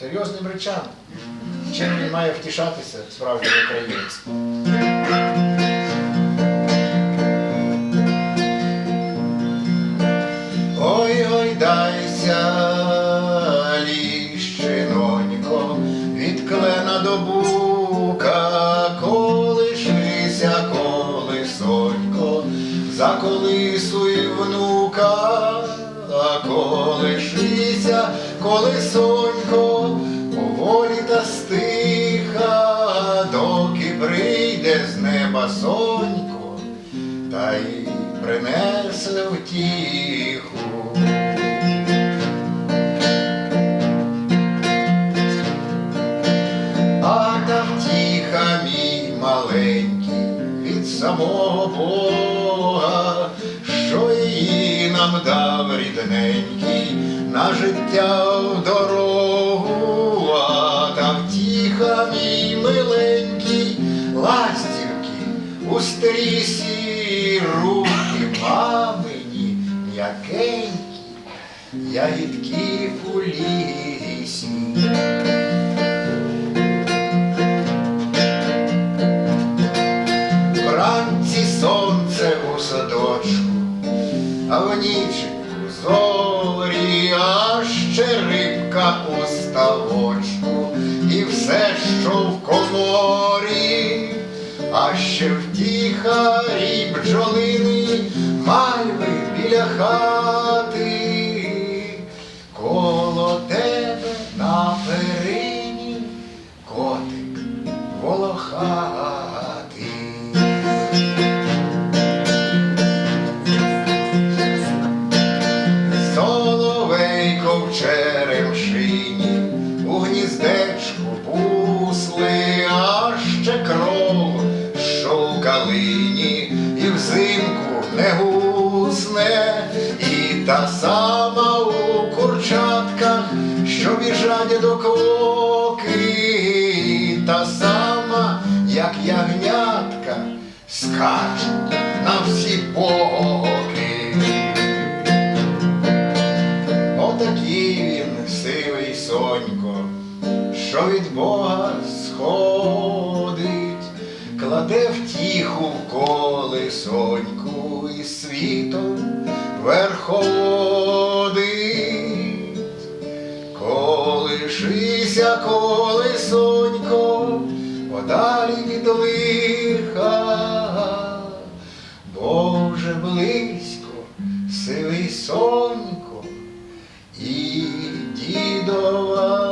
серйозним речам. Чим він має втішатися, справжній українець? Ой, ой, дайся, ліщинонько, від клена до бука, колишися, колисонько, заколисуй внука, а колишися, колисонько, поволі та стиха, доки прийде з неба сонько, та й принесе втіху. Нам дав рідненький на життя в дорогу, а та втіха мій миленький, ластівки у стрісі руки мамині м'якенькі, ягідки у лісі. В нічку зорі, а ще рибка у ставочку, і все, що в коморі, а ще втіхарі бджолини, мальви біля хати, коло тебе на перині котик волохатий. Що калині, і взимку не гусне, і та сама у курчатках, що біжать до коки, і та сама, як ягнятка, скачуть на всі боки. Отакий він сивий сонько, що від Бога сходить, кладе втіху в колесоньку і світом верховодить. Колишися, колесонько, подалі від лиха, бо вже близько сивий сонько і дідова